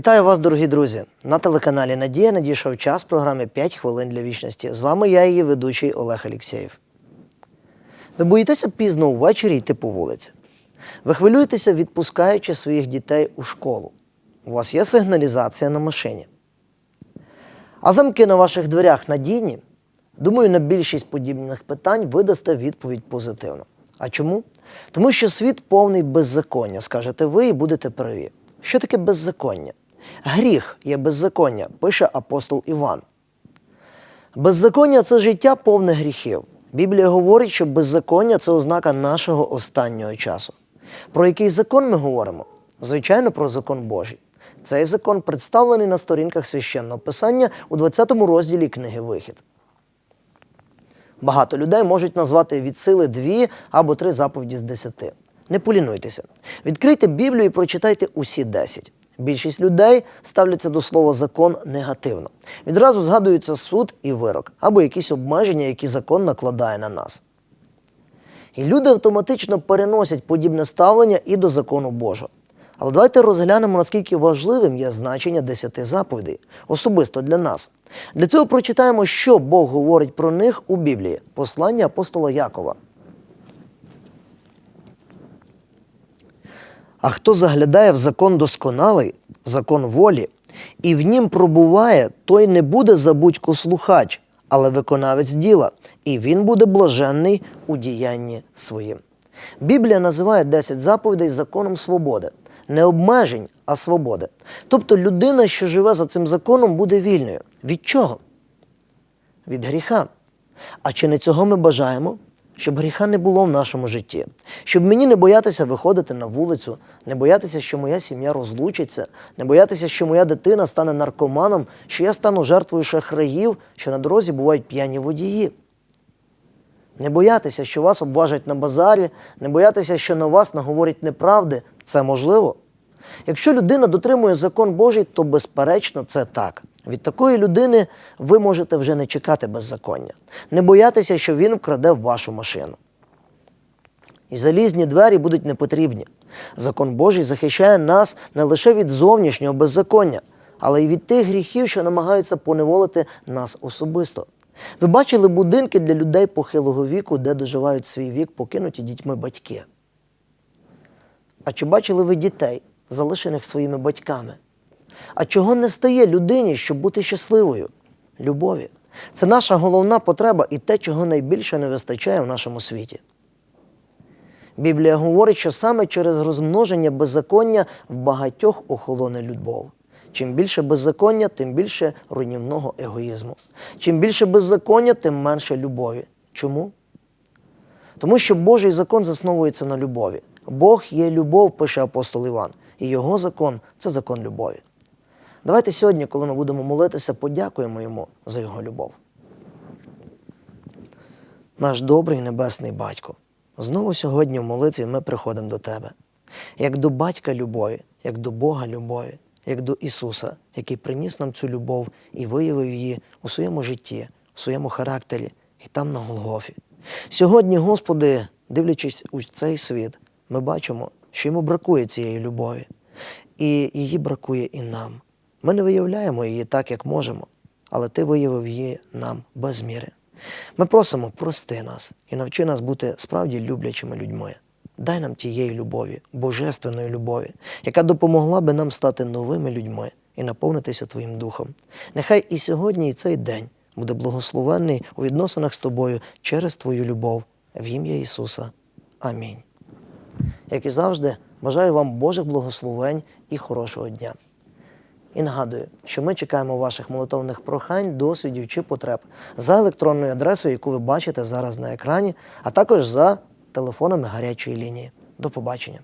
Вітаю вас, дорогі друзі! На телеканалі Надія надійшов час програми «5 хвилин для вічності. З вами я, її ведучий Олег Алєксєєв. Ви боїтеся пізно ввечері йти по вулиці. Ви хвилюєтеся, відпускаючи своїх дітей у школу. У вас є сигналізація на машині. А замки на ваших дверях надійні? Думаю, на більшість подібних питань ви дасте відповідь позитивно. А чому? Тому що світ повний беззаконня, скажете ви, і будете праві. Що таке беззаконня? Гріх є беззаконня, пише апостол Іван. Беззаконня це життя повне гріхів. Біблія говорить, що беззаконня це ознака нашого останнього часу. Про який закон ми говоримо? Звичайно, про закон Божий. Цей закон представлений на сторінках священного писання у 20 розділі книги Вихід. Багато людей можуть назвати від сили дві або три заповіді з десяти. Не полінуйтеся. Відкрийте Біблію і прочитайте усі десять. Більшість людей ставляться до слова закон негативно. Відразу згадується суд і вирок, або якісь обмеження, які закон накладає на нас. І люди автоматично переносять подібне ставлення і до закону Божого. Але давайте розглянемо, наскільки важливим є значення десяти заповідей, особисто для нас. Для цього прочитаємо, що Бог говорить про них у Біблії, послання апостола Якова. А хто заглядає в закон досконалий, закон волі, і в нім пробуває, той не буде забудько слухач, але виконавець діла, і він буде блаженний у діянні своїм. Біблія називає 10 заповідей законом свободи, не обмежень, а свободи. Тобто людина, що живе за цим законом, буде вільною. Від чого? Від гріха. А чи не цього ми бажаємо? Щоб гріха не було в нашому житті, щоб мені не боятися виходити на вулицю, не боятися, що моя сім'я розлучиться, не боятися, що моя дитина стане наркоманом, що я стану жертвою шахраїв, що на дорозі бувають п'яні водії. Не боятися, що вас обважать на базарі, не боятися, що на вас наговорять неправди це можливо. Якщо людина дотримує закон Божий, то безперечно це так. Від такої людини ви можете вже не чекати беззаконня, не боятися, що він вкраде вашу машину. І залізні двері будуть непотрібні. Закон Божий захищає нас не лише від зовнішнього беззаконня, але й від тих гріхів, що намагаються поневолити нас особисто. Ви бачили будинки для людей похилого віку, де доживають свій вік покинуті дітьми батьки. А чи бачили ви дітей, залишених своїми батьками? А чого не стає людині, щоб бути щасливою? Любові. Це наша головна потреба і те, чого найбільше не вистачає в нашому світі. Біблія говорить, що саме через розмноження беззаконня в багатьох охолоне любов. Чим більше беззаконня, тим більше руйнівного егоїзму. Чим більше беззаконня, тим менше любові. Чому? Тому що Божий закон засновується на любові. Бог є любов, пише апостол Іван, і його закон це закон любові. Давайте сьогодні, коли ми будемо молитися, подякуємо йому за його любов. Наш добрий небесний батько. Знову сьогодні в молитві ми приходимо до Тебе, як до батька любові, як до Бога любові, як до Ісуса, який приніс нам цю любов і виявив її у своєму житті, у своєму характері і там на Голгофі. Сьогодні, Господи, дивлячись у цей світ, ми бачимо, що йому бракує цієї любові, і її бракує і нам. Ми не виявляємо її так, як можемо, але Ти виявив її нам без міри. Ми просимо, прости нас і навчи нас бути справді люблячими людьми. Дай нам тієї любові, божественної любові, яка допомогла би нам стати новими людьми і наповнитися Твоїм духом. Нехай і сьогодні, і цей день буде благословенний у відносинах з тобою через Твою любов в ім'я Ісуса. Амінь. Як і завжди, бажаю вам Божих благословень і хорошого дня. І нагадую, що ми чекаємо ваших молитовних прохань, досвідів чи потреб за електронною адресою, яку ви бачите зараз на екрані, а також за телефонами гарячої лінії. До побачення.